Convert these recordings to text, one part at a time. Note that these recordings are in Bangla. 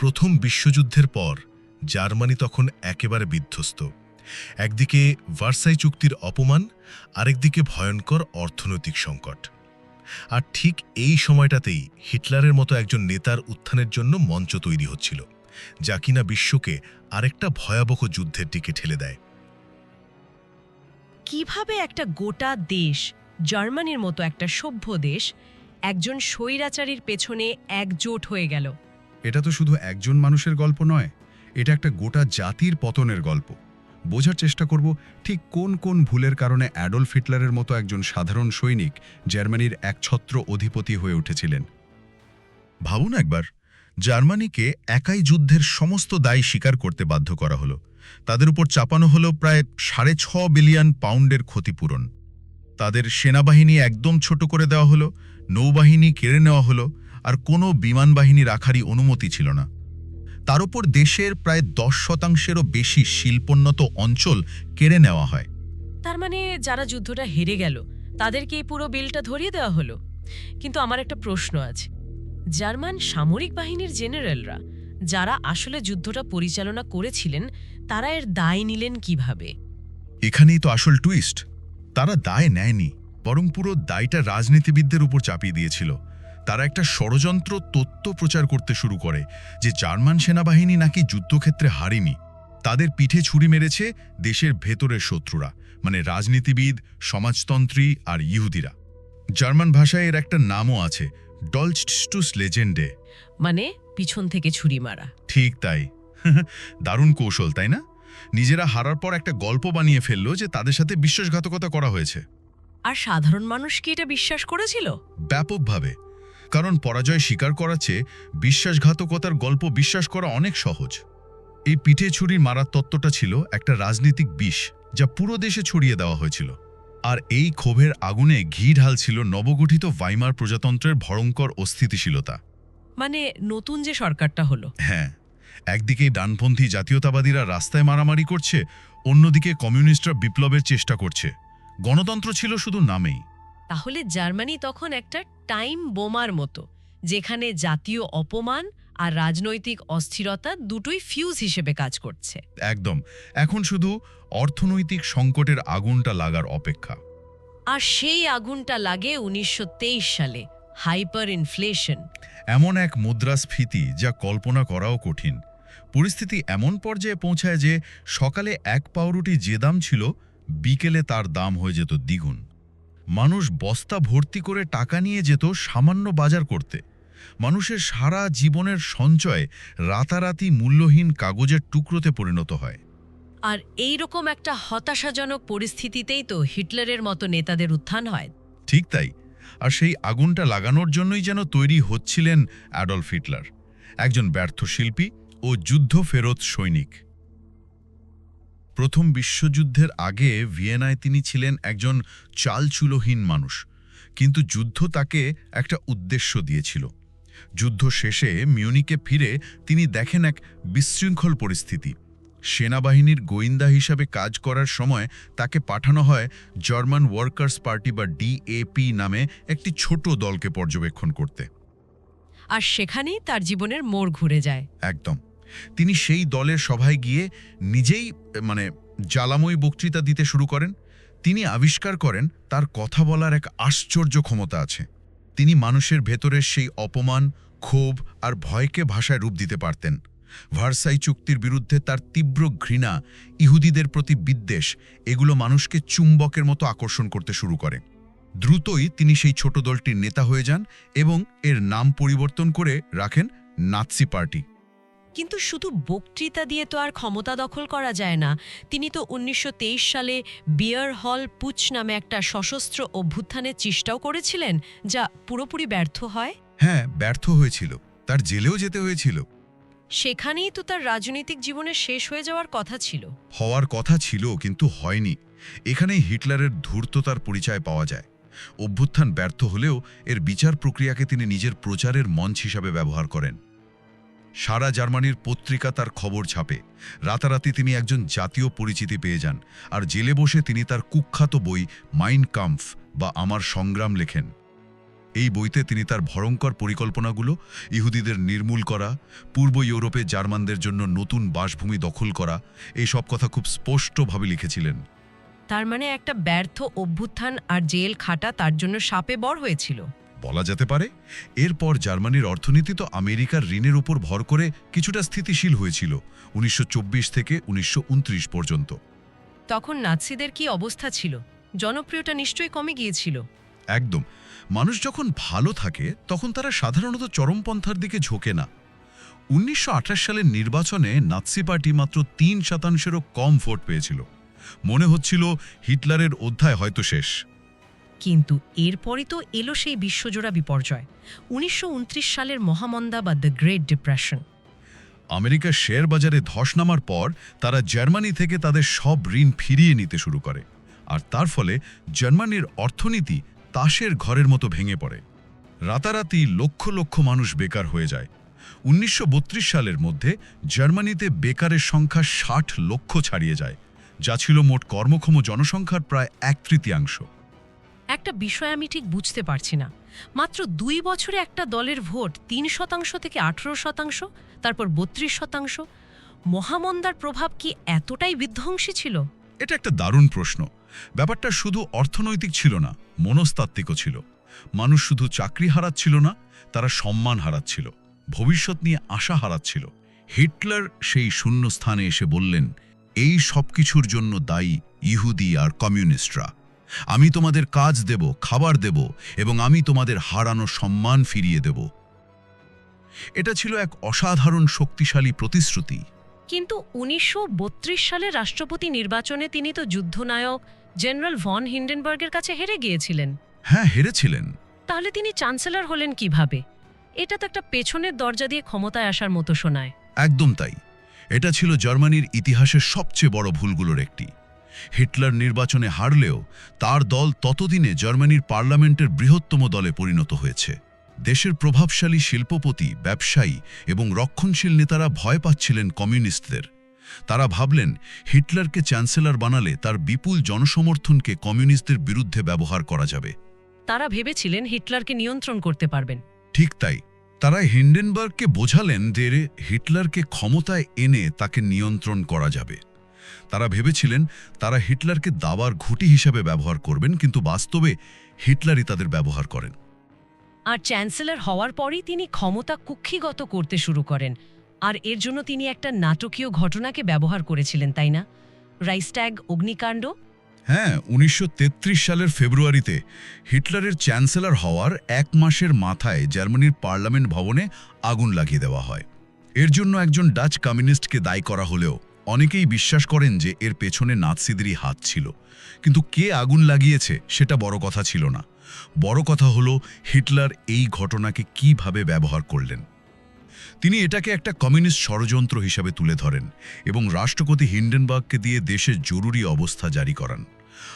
প্রথম বিশ্বযুদ্ধের পর, জার্মানি তখন একেবারে বিধ্বস্ত। একদিকে ভার্সাই চুক্তির অপমান, আরেকদিকে ভয়ঙ্কর অর্থনৈতিক সংকট। আর ঠিক এই সময়টাতেই হিটলারের মতো একজন নেতার উত্থানের জন্য মঞ্চ তৈরি হচ্ছিল, যা কিনা বিশ্বকে আরেকটা ভয়াবহ যুদ্ধের দিকে ঠেলে দেয়। কীভাবে একটা গোটা দেশ, জার্মানির মতো একটা সভ্য দেশ, একজন স্বৈরাচারীর পেছনে একজোট হয়ে গেল? এটা তো শুধু একজন মানুষের গল্প নয়, এটা একটা গোটা জাতির পতনের গল্প। বোঝার চেষ্টা করব ঠিক কোন কোন ভুলের কারণে অ্যাডলফ হিটলারের মতো একজন সাধারণ সৈনিক জার্মানির একছত্র অধিপতি হয়ে উঠেছিলেন। ভাবুন একবার, জার্মানিকে একাই যুদ্ধের সমস্ত দায় স্বীকার করতে বাধ্য করা হলো। তাদের উপর চাপানো হলো প্রায় সাড়ে ছ বিলিয়ন পাউন্ডের ক্ষতিপূরণ। তাদের সেনাবাহিনী একদম ছোট করে দেওয়া হলো, নৌবাহিনী কেড়ে নেওয়া হলো আর কোনো বিমান বাহিনী রাখারই অনুমতি ছিল না। তার উপর দেশের প্রায় দশ শতাংশেরও বেশি শিল্পোন্নত অঞ্চল কেড়ে নেওয়া হয়। তার মানে যারা যুদ্ধটা হেরে গেল তাদেরকে এই পুরো বিলটা ধরিয়ে দেওয়া হলো? কিন্তু আমার একটা প্রশ্ন আছে। জার্মান সামরিক বাহিনীর জেনারেলরা যারা আসলে যুদ্ধটা পরিচালনা করেছিলেন তারা এর দায় নিলেন কীভাবে? এখানেই তো আসল টুইস্ট তারা দায় নেয়নি বরং পুরো দায়টা রাজনীতিবিদদের উপর চাপিয়ে দিয়েছিল। তারা একটা ষড়যন্ত্র তত্ত্ব প্রচার করতে শুরু করে যে জার্মান সেনাবাহিনী নাকি যুদ্ধক্ষেত্রে হারেনি। তাদের পিঠে ছুরি মেরেছে দেশের ভেতরের শত্রুরা মানে রাজনীতিবিদ সমাজতন্ত্রী আর ইহুদিরা। জার্মান ভাষায় এর একটা নামও আছে ডলস্টুস লেজেন্ডে মানে পিছন থেকে ছুরি মারা। ঠিক তাই। দারুণ কৌশল তাই না? নিজেরা হারার পর একটা গল্প বানিয়ে ফেলল যে তাদের সাথে বিশ্বাসঘাতকতা করা হয়েছে। আর সাধারণ মানুষ কি এটা বিশ্বাস করেছিল? ব্যাপকভাবে। কারণ পরাজয় স্বীকার করার চেয়ে বিশ্বাসঘাতকতার গল্প বিশ্বাস করা অনেক সহজ। এই পিঠে ছুরির মারার তত্ত্বটা ছিল একটা রাজনৈতিক বিষ যা পুরো দেশে ছড়িয়ে দেওয়া হয়েছিল। আর এই ক্ষোভের আগুনে ঘি ঢালছিল নবগঠিত ভাইমার প্রজাতন্ত্রের ভয়ঙ্কর অস্থিতিশীলতা। মানে নতুন যে সরকারটা হলো। হ্যাঁ একদিকে ডানপন্থী জাতীয়তাবাদীরা রাস্তায় মারামারি করছে অন্যদিকে কমিউনিস্টরা বিপ্লবের চেষ্টা করছে। গণতন্ত্র ছিল শুধু নামেই। তাহলে জার্মানি তখন একটা টাইম বোমার মতো যেখানে জাতীয় অপমান আর রাজনৈতিক অস্থিরতা দুটোই ফিউজ হিসেবে কাজ করছে। একদম। এখন শুধু অর্থনৈতিক সংকটের আগুনটা লাগার অপেক্ষা। আর সেই আগুনটা লাগে উনিশশো তেইশ সালে হাইপার ইনফ্লেশন এমন এক মুদ্রাস্ফীতি যা কল্পনা করাও কঠিন। পরিস্থিতি এমন পর্যায়ে পৌঁছায় যে সকালে এক পাউরুটি যে দাম ছিল বিকেলে তার দাম হয়ে যেত দ্বিগুণ। মানুষ বস্তা ভর্তি করে টাকা নিয়ে যেত সামান্য বাজার করতে। মানুষের সারা জীবনের সঞ্চয় রাতারাতি মূল্যহীন কাগজের টুকরোতে পরিণত হয়। আর এই রকম একটা হতাশাজনক পরিস্থিতিতেই তো হিটলারের মতো নেতাদের উত্থান হয়। ঠিক তাই। আর সেই আগুনটা লাগানোর জন্যই যেন তৈরি হচ্ছিলেন অ্যাডলফ হিটলার একজন ব্যর্থ শিল্পী ও যুদ্ধ ফেরত সৈনিক। প্রথম বিশ্বযুদ্ধের আগে ভিয়েনায় তিনি ছিলেন একজন চালচুলোহীন মানুষ। কিন্তু যুদ্ধ তাকে একটা উদ্দেশ্য দিয়েছিল। যুদ্ধ শেষে মিউনিকে ফিরে তিনি দেখেন এক বিশৃঙ্খল পরিস্থিতি। সেনাবাহিনীর গোয়েন্দা হিসাবে কাজ করার সময় তাকে পাঠানো হয় জার্মান ওয়ার্কার্স পার্টি বা ডিএপি নামে একটি ছোট দলকে পর্যবেক্ষণ করতে। আর সেখানেই তার জীবনের মোড় ঘুরে যায়। একদম। তিনি সেই দলের সভায় গিয়ে নিজেই মানে জ্বালাময়ী বক্তৃতা দিতে শুরু করেন। তিনি আবিষ্কার করেন, তার কথা বলার এক আশ্চর্য ক্ষমতা আছে। তিনি মানুষের ভেতরের সেই অপমান, ক্ষোভ আর ভয়কে ভাষায় রূপ দিতে পারতেন। ভার্সাই চুক্তির বিরুদ্ধে তার তীব্র ঘৃণা, ইহুদিদের প্রতি বিদ্বেষ, এগুলো মানুষকে চুম্বকের মতো আকর্ষণ করতে শুরু করে। দ্রুতই তিনি সেই ছোট দলটির নেতা হয়ে যান এবং এর নাম পরিবর্তন করে রাখেন নাৎসি পার্টি। কিন্তু শুধু বক্তৃতা দিয়ে তো আর ক্ষমতা দখল করা যায় না। তিনি তো উনিশশো তেইশ সালে বিয়ার হল পুচ নামে একটা সশস্ত্র অভ্যুত্থানের চেষ্টাও করেছিলেন যা পুরোপুরি ব্যর্থ হয়? হ্যাঁ ব্যর্থ হয়েছিল। তার জেলেও যেতে হয়েছিল। সেখানেই তো তার রাজনৈতিক জীবনের শেষ হয়ে যাওয়ার কথা ছিল। হওয়ার কথা ছিল কিন্তু হয়নি। এখানেই হিটলারের ধূর্ততার পরিচয় পাওয়া যায়। অভ্যুত্থান ব্যর্থ হলেও এর বিচার প্রক্রিয়াকে তিনি নিজের প্রচারের মঞ্চ হিসাবে ব্যবহার করেন। সারা জার্মানির পত্রিকা তার খবর ছাপে। রাতারাতি তিনি একজন জাতীয় পরিচিতি পেয়ে যান, আর জেলে বসে তিনি তার কুখ্যাত বই মাইন কাম্ফ বা আমার সংগ্রাম লেখেন। এই বইতে তিনি তার ভয়ঙ্কর পরিকল্পনাগুলো, ইহুদিদের নির্মূল করা, পূর্ব ইউরোপে জার্মানদের জন্য নতুন বাসভূমি দখল করা এই সব কথা খুব স্পষ্টভাবে লিখেছিলেন। তার মানে একটা ব্যর্থ অভ্যুত্থান আর জেল খাটা তার জন্য সাপে বর হয়েছিল। বলা যেতে পারে এরপর জার্মানির অর্থনীতি তো আমেরিকার ঋণের উপর ভর করে কিছুটা স্থিতিশীল হয়েছিল উনিশশো চব্বিশ থেকে উনিশশো উনত্রিশ পর্যন্ত। তখন নাৎসিদের কি অবস্থা ছিল? জনপ্রিয়তা নিশ্চয়ই কমে গিয়েছিল। একদম। মানুষ যখন ভালো থাকে তখন তারা সাধারণত চরমপন্থার দিকে ঝোঁকে না। উনিশশো আঠাশ সালের নির্বাচনে নাৎসি পার্টি মাত্র তিন শতাংশেরও কম ভোট পেয়েছিল। মনে হচ্ছিল হিটলারের অধ্যায় হয়তো শেষ। কিন্তু এরপরই তো এলো সেই বিশ্বজোড়া বিপর্যয়, উনিশশো উনত্রিশ সালের মহামন্দা বা দ্য গ্রেট ডিপ্রেশন। আমেরিকার শেয়ার বাজারে ধস নামার পর তারা জার্মানি থেকে তাদের সব ঋণ ফিরিয়ে নিতে শুরু করে, আর তার ফলে জার্মানির অর্থনীতি তাসের ঘরের মতো ভেঙে পড়ে। রাতারাতি লক্ষ লক্ষ মানুষ বেকার হয়ে যায়। উনিশশো বত্রিশ সালের মধ্যে জার্মানিতে বেকারের সংখ্যা ষাট লক্ষ ছাড়িয়ে যায়, যা ছিল মোট কর্মক্ষম জনসংখ্যার প্রায় এক তৃতীয়াংশ। একটা বিষয় আমি ঠিক বুঝতে পারছি না। মাত্র দুই বছরে একটা দলের ভোট তিন শতাংশ থেকে আঠেরো শতাংশ, তারপর বত্রিশ শতাংশ। মহামন্দার প্রভাব কি এতটাই বিধ্বংসী ছিল? এটা একটা দারুণ প্রশ্ন। ব্যাপারটা শুধু অর্থনৈতিক ছিল না, মনস্তাত্ত্বিকও ছিল। মানুষ শুধু চাকরি হারাচ্ছিল না, তারা সম্মান হারাচ্ছিল। ভবিষ্যৎ নিয়ে আশা হারাচ্ছিল। হিটলার সেই শূন্য স্থানে এসে বললেন, এই সব কিছুর জন্য দায়ী ইহুদি আর কমিউনিস্টরা। আমি তোমাদের কাজ দেব খাবার দেব এবং আমি তোমাদের হারানো সম্মান ফিরিয়ে দেব। এটা ছিল এক অসাধারণ শক্তিশালী প্রতিশ্রুতি। কিন্তু উনিশশো বত্রিশ সালে রাষ্ট্রপতি নির্বাচনে তিনি তো যুদ্ধনায়ক জেনারেল ভন হিন্ডেনবার্গের কাছে হেরে গিয়েছিলেন। হ্যাঁ হেরেছিলেন। তাহলে তিনি চ্যান্সেলর হলেন কীভাবে? এটা তো একটা পেছনের দরজা দিয়ে ক্ষমতায় আসার মতো শোনায়। একদম তাই। এটা ছিল জার্মানির ইতিহাসের সবচেয়ে বড় ভুলগুলোর একটি। হিটলার নির্বাচনে হারলেও তার দল ততদিনে জার্মানির পার্লামেন্টের বৃহত্তম দলে পরিণত হয়েছে। দেশের প্রভাবশালী শিল্পপতি ব্যবসায়ী এবং রক্ষণশীল নেতারা ভয় পাচ্ছিলেন কমিউনিস্টদের। তারা ভাবলেন হিটলারকে চ্যান্সেলর বানালে তার বিপুল জনসমর্থনকে কমিউনিস্টদের বিরুদ্ধে ব্যবহার করা যাবে। তারা ভেবেছিলেন হিটলারকে নিয়ন্ত্রণ করতে পারবেন। ঠিক তাই। তারা হিন্ডেনবার্গকে বোঝালেন যে হিটলারকে ক্ষমতায় এনে তাকে নিয়ন্ত্রণ করা যাবে। তারা ভেবেছিলেন তারা হিটলারকে দাবার ঘুটি হিসাবে ব্যবহার করবেন কিন্তু বাস্তবে হিটলারই তাদের ব্যবহার করেন। আর চ্যান্সেলর হওয়ার পরই তিনি ক্ষমতা কুক্ষিগত করতে শুরু করেন। আর এর জন্য তিনি একটা নাটকীয় ঘটনাকে ব্যবহার করেছিলেন তাই না? রাইস্ট্যাগ অগ্নিকাণ্ড? হ্যাঁ উনিশশো তেত্রিশ সালের ফেব্রুয়ারিতে হিটলারের চ্যান্সেলর হওয়ার এক মাসের মাথায় জার্মানির পার্লামেন্ট ভবনে আগুন লাগিয়ে দেওয়া হয়। এর জন্য একজন ডাচ কমিউনিস্টকে দায়ী করা হলেও অনেকেই বিশ্বাস করেন যে এর পেছনে নাৎসিদেরই হাত ছিল। কিন্তু কে আগুন লাগিয়েছে সেটা বড় কথা ছিল না। বড় কথা হলো, হিটলার এই ঘটনাকে কীভাবে ব্যবহার করলেন। তিনি এটাকে একটা কমিউনিস্ট ষড়যন্ত্র হিসাবে তুলে ধরেন এবং রাষ্ট্রপতি হিন্ডেনবার্গকে দিয়ে দেশে জরুরি অবস্থা জারি করান।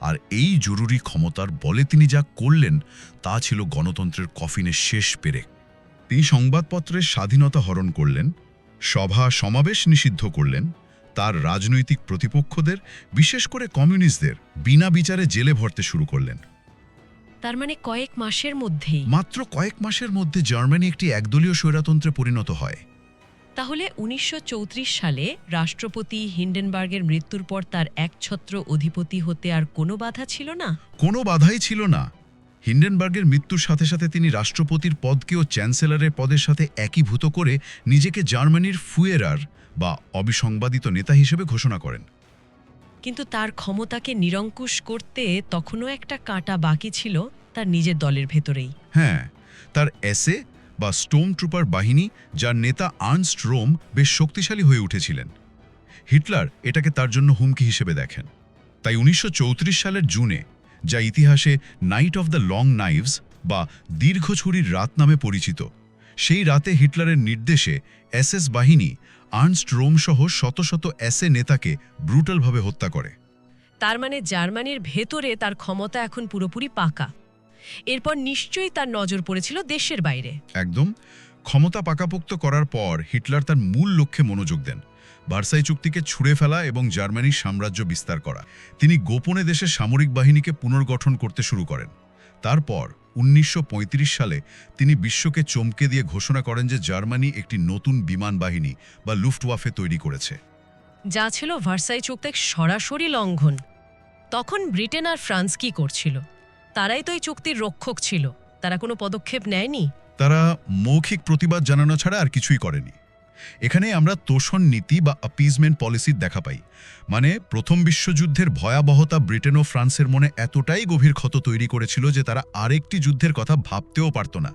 আর এই জরুরি ক্ষমতার বলে তিনি যা করলেন, তা ছিল গণতন্ত্রের কফিনের শেষ পেরেক। তিনি সংবাদপত্রের স্বাধীনতা হরণ করলেন, সভা সমাবেশ নিষিদ্ধ করলেন তার রাজনৈতিক প্রতিপক্ষদের বিশেষ করে কমিউনিস্টদের বিনা বিচারে জেলে ভরতে শুরু করলেন। তার মানে কয়েক মাসের মধ্যেই। মাত্র কয়েক মাসের মধ্যে জার্মানি একটি একদলীয় স্বৈরতন্ত্রে পরিণত হয়। তাহলে উনিশশো চৌত্রিশ সালে রাষ্ট্রপতি হিন্ডেনবার্গের মৃত্যুর পর তার একছত্র অধিপতি হতে আর কোনো বাধা ছিল না? কোনো বাধাই ছিল না। হিন্ডেনবার্গের মৃত্যুর সাথে সাথে তিনি রাষ্ট্রপতির পদকেও চ্যান্সেলরের পদের সাথে একীভূত করে নিজেকে জার্মানির ফুয়েরার বা অবিসংবাদিত নেতা হিসেবে ঘোষণা করেন। কিন্তু তার ক্ষমতাকে নিরঙ্কুশ করতে তখনও একটা কাঁটা বাকি ছিল তার নিজের দলের ভেতরেই। হ্যাঁ তার এসে বা স্টোম ট্রুপার বাহিনী যার নেতা আর্নস্ট রোম বেশ শক্তিশালী হয়ে উঠেছিলেন। হিটলার এটাকে তার জন্য হুমকি হিসেবে দেখেন। তাই উনিশশো চৌত্রিশ সালের জুনে যা ইতিহাসে night of the long knives বা দীর্ঘ ছুরির রাত নামে পরিচিত। সেই রাতে হিটলারের নির্দেশে এসএস বাহিনী আর্নস্ট রোম সহ শত শত এসএ নেতাকে ব্রুটালভাবে হত্যা করে। তার মানে জার্মানির ভেতরে তার ক্ষমতা এখন পুরোপুরি পাকা। এরপর নিশ্চয়ই তার নজর পড়েছিল দেশের বাইরে। একদম। ক্ষমতা পাকাপোক্ত করার পর হিটলার তার মূল লক্ষ্যে মনোযোগ দেন। ভার্সাই চুক্তিকে ছুঁড়ে ফেলা এবং জার্মানির সাম্রাজ্য বিস্তার করা। তিনি গোপনে দেশের সামরিক বাহিনীকে পুনর্গঠন করতে শুরু করেন। তারপর উনিশশো পঁয়ত্রিশ সালে তিনি বিশ্বকে চমকে দিয়ে ঘোষণা করেন যে জার্মানি একটি নতুন বিমান বাহিনী বা লুফটওয়াফে তৈরি করেছে। যা ছিল ভার্সাই চুক্তির সরাসরি লঙ্ঘন। তখন ব্রিটেন আর ফ্রান্স কি করছিল? তারাই তো এই চুক্তির রক্ষক ছিল। তারা কোনো পদক্ষেপ নেয়নি? তারা মৌখিক প্রতিবাদ জানানো ছাড়া আর কিছুই করেনি। এখানে আমরা তোষণ নীতি বা অ্যাপিজমেন্ট পলিসির দেখা পাই। মানে প্রথম বিশ্বযুদ্ধের ভয়াবহতা ব্রিটেন ও ফ্রান্সের মনে এতটাই গভীর ক্ষত তৈরি করেছিল যে তারা আরেকটি যুদ্ধের কথা ভাবতেও পারত না।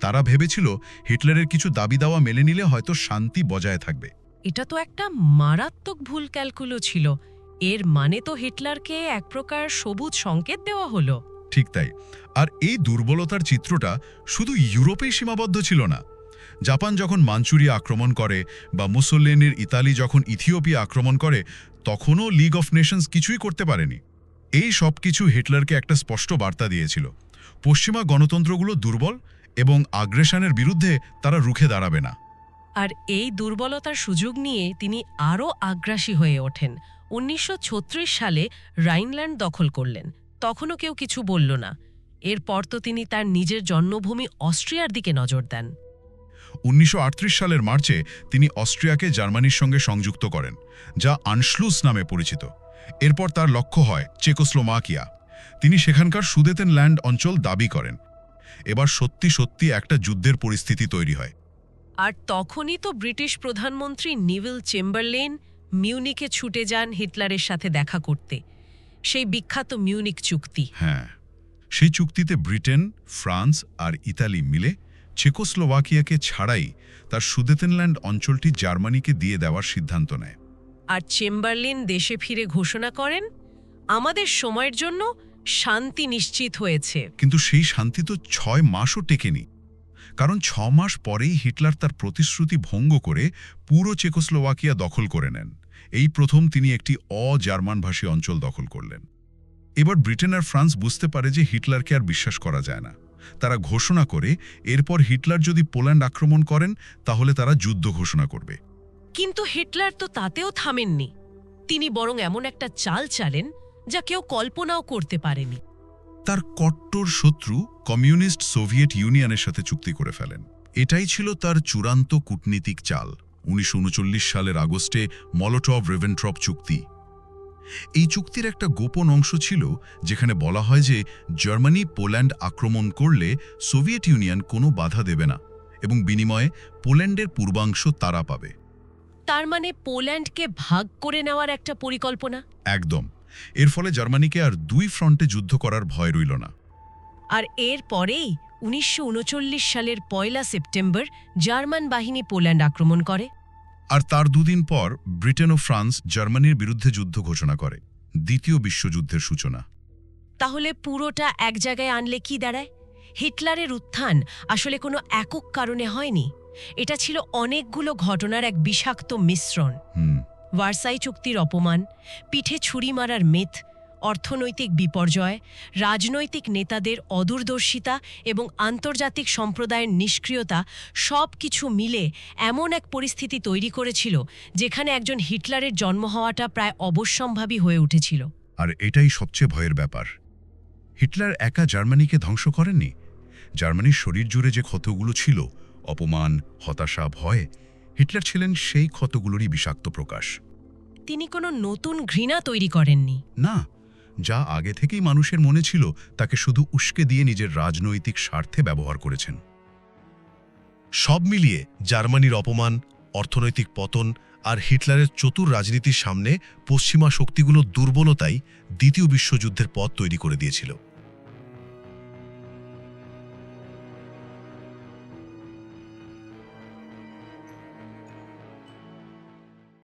তারা ভেবেছিল হিটলারের কিছু দাবি দাওয়া মেনে নিলে হয়তো শান্তি বজায় থাকবে। এটা তো একটা মারাত্মক ভুল ক্যালকুলো ছিল। এর মানে তো হিটলারকে এক প্রকার সবুজ সংকেত দেওয়া হলো। ঠিক তাই। আর এই দুর্বলতার চিত্রটা শুধু ইউরোপেই সীমাবদ্ধ ছিল না জাপান যখন মাঞ্চুরিয়া আক্রমণ করে বা মুসোলিনের ইতালি যখন ইথিওপিয়া আক্রমণ করে, তখনও লিগ অফ নেশনস কিছুই করতে পারেনি। এই সব কিছু হিটলারকে একটা স্পষ্ট বার্তা দিয়েছিল। পশ্চিমা গণতন্ত্রগুলো দুর্বল এবং আগ্রেশনের বিরুদ্ধে তারা রুখে দাঁড়াবে না। আর এই দুর্বলতার সুযোগ নিয়ে তিনি আরও আগ্রাসী হয়ে ওঠেন। উনিশশো ছত্রিশ সালে রাইনল্যান্ড দখল করলেন। তখনও কেউ কিছু বলল না। এরপর তো তিনি তার নিজের জন্মভূমি অস্ট্রিয়ার দিকে নজর দেন। উনিশশো আটত্রিশ সালের মার্চে তিনি অস্ট্রিয়াকে জার্মানির সঙ্গে সংযুক্ত করেন যা আনশলুস নামে পরিচিত। এরপর তার লক্ষ্য হয় চেকোস্লোমাকিয়া তিনি সেখানকার সুদেতেন ল্যান্ড অঞ্চল দাবি করেন। এবার সত্যি সত্যি একটা যুদ্ধের পরিস্থিতি তৈরি হয়। আর তখনই তো ব্রিটিশ প্রধানমন্ত্রী নিভিল চেম্বারলেন মিউনিকে ছুটে যান হিটলারের সাথে দেখা করতে। সেই বিখ্যাত মিউনিক চুক্তি। হ্যাঁ সেই চুক্তিতে ব্রিটেন ফ্রান্স আর ইতালি মিলে চেকোস্লোভাকিয়াকে ছাড়াই তার সুদেতেনল্যান্ড অঞ্চলটি জার্মানিকে দিয়ে দেওয়ার সিদ্ধান্ত নেয়। আর চেম্বারলিন দেশে ফিরে ঘোষণা করেন আমাদের সময়ের জন্য শান্তি নিশ্চিত হয়েছে। কিন্তু সেই শান্তি তো ছয় মাসও টেকেনি। কারণ ছ মাস পরেই হিটলার তার প্রতিশ্রুতি ভঙ্গ করে পুরো চেকোস্লোভাকিয়া দখল করে নেন। এই প্রথম তিনি একটি অ-জার্মানভাষী অঞ্চল দখল করলেন। এবার ব্রিটেন আর ফ্রান্স বুঝতে পারে যে হিটলারকে আর বিশ্বাস করা যায় না। তারা ঘোষণা করে এরপর হিটলার যদি পোল্যান্ড আক্রমণ করেন তাহলে তারা যুদ্ধ ঘোষণা করবে। কিন্তু হিটলার তো তাতেও থামেননি। তিনি বরং এমন একটা চাল চালেন যা কেউ কল্পনাও করতে পারেনি। তার কট্টর শত্রু কমিউনিস্ট সোভিয়েত ইউনিয়নের সাথে চুক্তি করে ফেলেন। এটাই ছিল তার চূড়ান্ত কূটনীতিক চাল। উনিশশো উনচল্লিশ সালের আগস্টে মলোটভ রেভেন্ট্রপ চুক্তি। এই চুক্তির একটা গোপন অংশ ছিল যেখানে বলা হয় যে জার্মানি পোল্যান্ড আক্রমণ করলে সোভিয়েত ইউনিয়ন কোনো বাধা দেবে না এবং বিনিময়ে পোল্যান্ডের পূর্বাংশ তারা পাবে। তার মানে পোল্যান্ডকে ভাগ করে নেওয়ার একটা পরিকল্পনা? একদম। এর ফলে জার্মানিকে আর দুই ফ্রন্টে যুদ্ধ করার ভয় রইল না। আর এর পরেই উনিশশো উনচল্লিশ সালের পয়লা সেপ্টেম্বর জার্মান বাহিনী পোল্যান্ড আক্রমণ করে। আর তার দুদিন পর ব্রিটেন ও ফ্রান্স জার্মানির বিরুদ্ধে যুদ্ধ ঘোষণা করে দ্বিতীয় বিশ্বযুদ্ধের সূচনা। তাহলে পুরোটা এক জায়গায় আনলে কি দাঁড়ায়? হিটলারের উত্থান আসলে কোনো একক কারণে হয়নি। এটা ছিল অনেকগুলো ঘটনার এক বিষাক্ত মিশ্রণ। ওয়ারসাই ভার্সাই চুক্তির অপমান পিঠে ছুরি মারার মেথ অর্থনৈতিক বিপর্যয় রাজনৈতিক নেতাদের অদূরদর্শিতা এবং আন্তর্জাতিক সম্প্রদায়ের নিষ্ক্রিয়তা সব কিছু মিলে এমন এক পরিস্থিতি তৈরি করেছিল যেখানে একজন হিটলারের জন্ম হওয়াটা প্রায় অবশ্যম্ভাবী হয়ে উঠেছিল। আর এটাই সবচেয়ে ভয়ের ব্যাপার। হিটলার একা জার্মানিকে ধ্বংস করেননি? জার্মানির শরীর জুড়ে যে ক্ষতগুলো ছিল অপমান হতাশা ভয় হিটলার ছিলেন সেই ক্ষতগুলোরই বিষাক্ত প্রকাশ। তিনি কোনো নতুন ঘৃণা তৈরি করেননি। না যা আগে থেকেই মানুষের মনে ছিল, তাকে শুধু উস্কে দিয়ে নিজের রাজনৈতিক স্বার্থে ব্যবহার করেছেন। সব মিলিয়ে জার্মানির অপমান, অর্থনৈতিক পতন আর হিটলারের চতুর রাজনীতির সামনে পশ্চিমা শক্তিগুলোর দুর্বলতাই দ্বিতীয় বিশ্বযুদ্ধের পথ তৈরি করে দিয়েছিল।